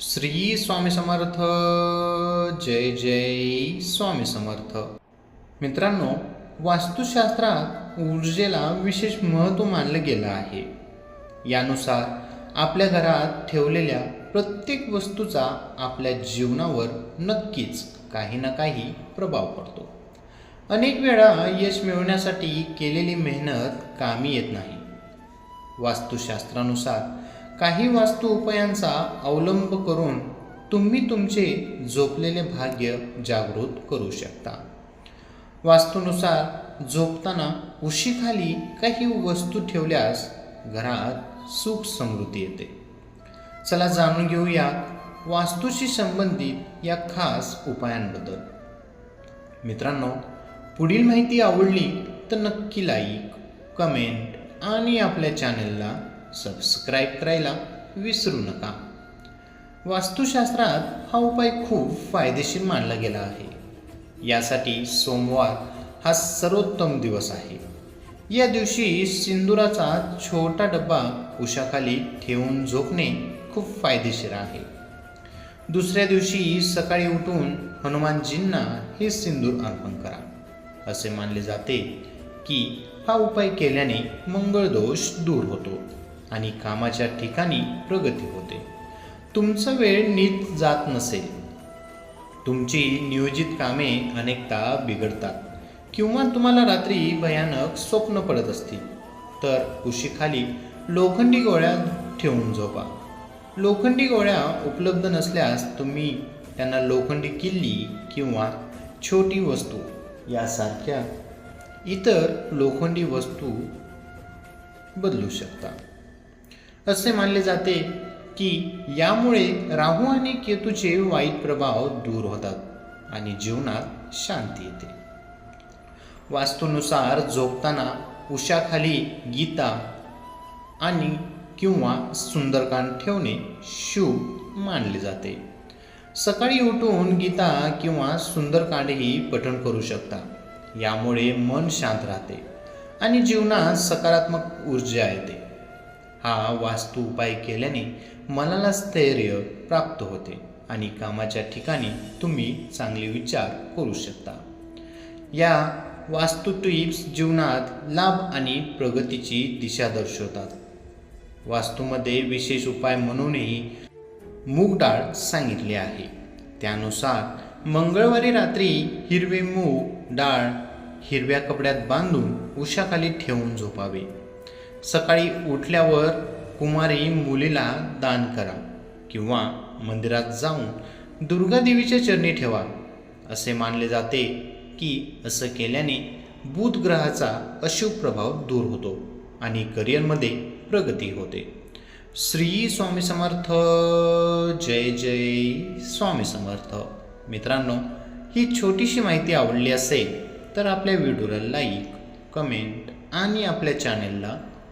श्री स्वामी समर्थ जय जय स्वामी समर्थ. मित्रांनो वास्तुशास्त्रात ऊर्जेला विशेष महत्त्व मानलं गेलं आहे. यानुसार आपल्या घरात ठेवलेल्या प्रत्येक वस्तूचा आपल्या जीवनावर नक्कीच काही ना काही प्रभाव पडतो. अनेक वेळा यश मिळवण्यासाठी केलेली मेहनत कामी येत नाही. वास्तुशास्त्रानुसार काही वास्तू उपायांचा अवलंब करून तुम्ही तुमचे झोपलेले भाग्य जागृत करू शकता. वास्तूनुसार झोपताना उशीखाली काही वस्तू ठेवल्यास घरात सुख समृद्धी येते. चला जाणून घेऊया वास्तूशी संबंधित या खास उपायांबद्दल. मित्रांनो पुढील माहिती आवडली तर नक्की लाईक कमेंट आणि आपल्या चॅनलला सबस्क्राईब करायला विसरू नका. वास्तुशास्त्रात हा उपाय खूप फायदेशीर मानला गेला आहे. यासाठी सोमवार हा सर्वोत्तम दिवस आहे. या दिवशी सिंदुराचा छोटा डब्बा उशाखाली ठेवून झोपणे खूप फायदेशीर आहे. दुसऱ्या दिवशी सकाळी उठून हनुमानजींना हे सिंदूर अर्पण करा. असे मानले जाते की हा उपाय केल्याने मंगळ दोष दूर होतो. आणि कामाच्या ठिकाणी प्रगती होते. तुमचा वेळ नीट जात नसेल तुमची नियोजित कामे अनेकदा बिघडतात किंवा तुम्हाला रात्री भयानक स्वप्न पडत असतील. तर उशीखाली लोखंडी गोळ्या ठेवून झोपा. लोखंडी गोळ्या उपलब्ध नसल्यास तुम्ही त्यांना लोखंडी किल्ली किंवा छोटी वस्तू यासारख्या इतर लोखंडी वस्तू बदलू शकता. असे मानले जाते की यामुळे राहू आणि केतूचे वाईट प्रभाव दूर होतात आणि जीवनात शांती येते. वास्तूनुसार झोपताना उशाखाली गीता आणि किंवा सुंदरकांड ठेवणे शुभ मानले जाते. सकाळी उठून गीता किंवा सुंदरकांडही पठण करू शकता. यामुळे मन शांत राहते आणि जीवनात सकारात्मक ऊर्जा येते. हा वास्तू उपाय केल्याने मनाला स्थैर्य प्राप्त होते आणि कामाच्या ठिकाणी तुम्ही चांगले विचार करू शकता. या वास्तू टिप्स जीवनात लाभ आणि प्रगतीची दिशा दर्शवतात. वास्तूमध्ये विशेष उपाय म्हणूनही मूग डाळ सांगितली आहे. त्यानुसार मंगळवारी रात्री हिरवे मूग डाळ हिरव्या कपड्यात बांधून उशाखाली ठेवून झोपावे. सकाळी उठल्यावर कुमारी मुलीला दान करा किंवा मंदिरात जाऊन दुर्गादेवीच्या चरणी ठेवा. असे मानले जाते की असं केल्याने बुध ग्रहाचा अशुभ प्रभाव दूर होतो आणि करिअरमध्ये प्रगती होते. श्री स्वामी समर्थ. जय जय स्वामी समर्थ. मित्रांनो ही छोटीशी माहिती आवडली असेल तर आपल्या व्हिडिओला लाईक कमेंट आणि आपल्या चॅनेलला